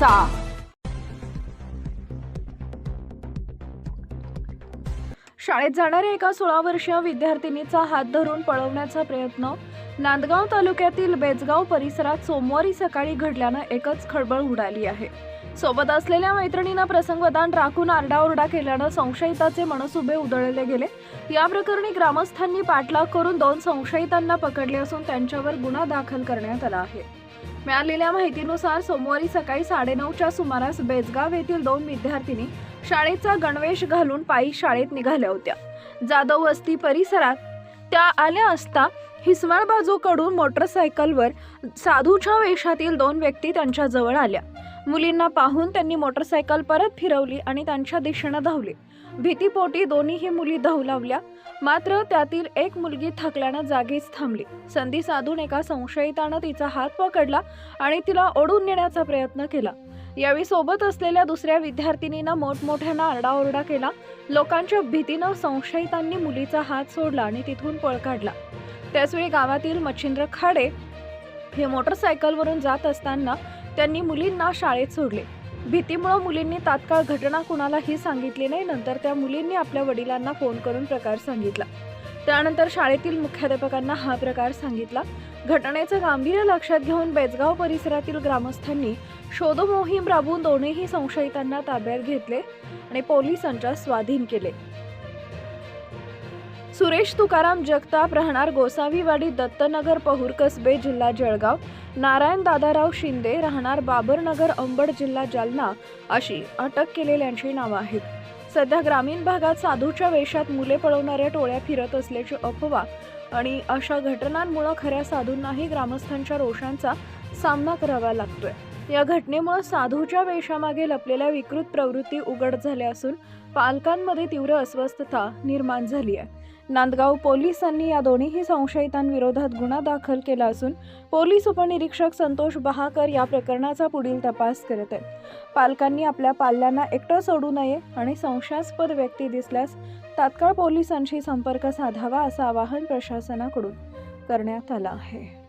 करायचा शाळेत जाणाऱ्या एका सोळा वर्षीय विद्यार्थिनीचा हात धरून पळवण्याचा प्रयत्न नांदगाव तालुक्यातील बेजगाव परिसरात सोमवारी सकाळी घडल्यानं एकच खळबळ उडाली आहे. सोबत असलेल्या मैत्रिणीनं प्रसंगदान राखून आरडाओरडा केल्यानं संशयिताचे मनसुबे उधळले गेले. या प्रकरणी ग्रामस्थांनी पाठलाग करून दोन संशयितांना पकडले असून त्यांच्यावर गुन्हा दाखल करण्यात आला आहे. मिळालेल्या माहितीनुसार सोमवारी सकाळी साडेनऊच्या सुमारास बेजगाव येथील दोन विद्यार्थिनी शाळेचा गणवेश घालून पायी शाळेत निघाल्या होत्या. जाधव वस्ती परिसरात त्या आल्या असता हिसवाळ बाजूकडून मोटरसायकलवर साधूच्या वेशातील दोन व्यक्ती त्यांच्याजवळ आल्या. मुलींना पाहून त्यांनी मोटरसायकल परत फिरवली आणि त्यांच्या दिशेनं धावले. भीतीपोटी दोन्हीही मुली धावलावल्या. मात्र त्यातील एक मुलगी थकल्यानं जागीच थांबली. संधी साधून एका संशयितानं तिचा हात पकडला आणि तिला ओढून नेण्याचा प्रयत्न केला. यावेळी सोबत असलेल्या दुसऱ्या विद्यार्थिनीनं मोठमोठ्यानं आरडाओरडा केला. लोकांच्या भीतीनं संशयितांनी मुलीचा हात सोडला आणि तिथून पळ काढला. त्याचवेळी गावातील मच्छिंद्र खाडे हे मोटरसायकलवरून जात असताना त्यांनी मुलींना शाळेत सोडले. भीतीमुळं मुलींनी तात्काळ घटना कुणालाही सांगितली नाही. नंतर त्या मुलींनी आपल्या वडिलांना फोन करून प्रकार सांगितला. त्यानंतर शाळेतील मुख्याध्यापकांना हा प्रकार सांगितला. घटनेचं गांभीर्य लक्षात घेऊन बेजगाव परिसरातील ग्रामस्थांनी शोध मोहीम राबवून दोन्ही संशयितांना ताब्यात घेतले आणि पोलिसांच्या स्वाधीन केले. सुरेश तुकाराम जगताप राहणार गोसावीवाडी दत्तनगर पहूर कसबे जिल्हा जळगाव. नारायण दादाराव शिंदे राहणार बाबरनगर अंबड जिल्हा जालना अशी अटक केलेल्यांची नावं आहेत. सध्या ग्रामीण भागात साधूच्या वेशात मुले पळवणाऱ्या टोळ्या फिरत असल्याची अफवा आणि अशा घटनांमुळं खऱ्या साधूंनाही ग्रामस्थांच्या रोषांचा सामना करावा लागतोय. या घटनेमुळे साधूच्या वेशामागे लपलेल्या विकृत प्रवृत्ती उघड झाल्या असून पालकांमध्ये तीव्र अस्वस्थता निर्माण झाली आहे. नांदगाव पोलिसांनी या दोन्ही संशयितांविरोधात गुन्हा दाखल केला असून पोलीस उपनिरीक्षक संतोष बहाकर या प्रकरणाचा पुढील तपास करत आहेत. पालकांनी आपल्या पाल्यांना एकटं सोडू नये आणि संशयास्पद व्यक्ती दिसल्यास तात्काळ पोलिसांशी संपर्क साधावा असं आवाहन प्रशासनाकडून करण्यात आलं आहे.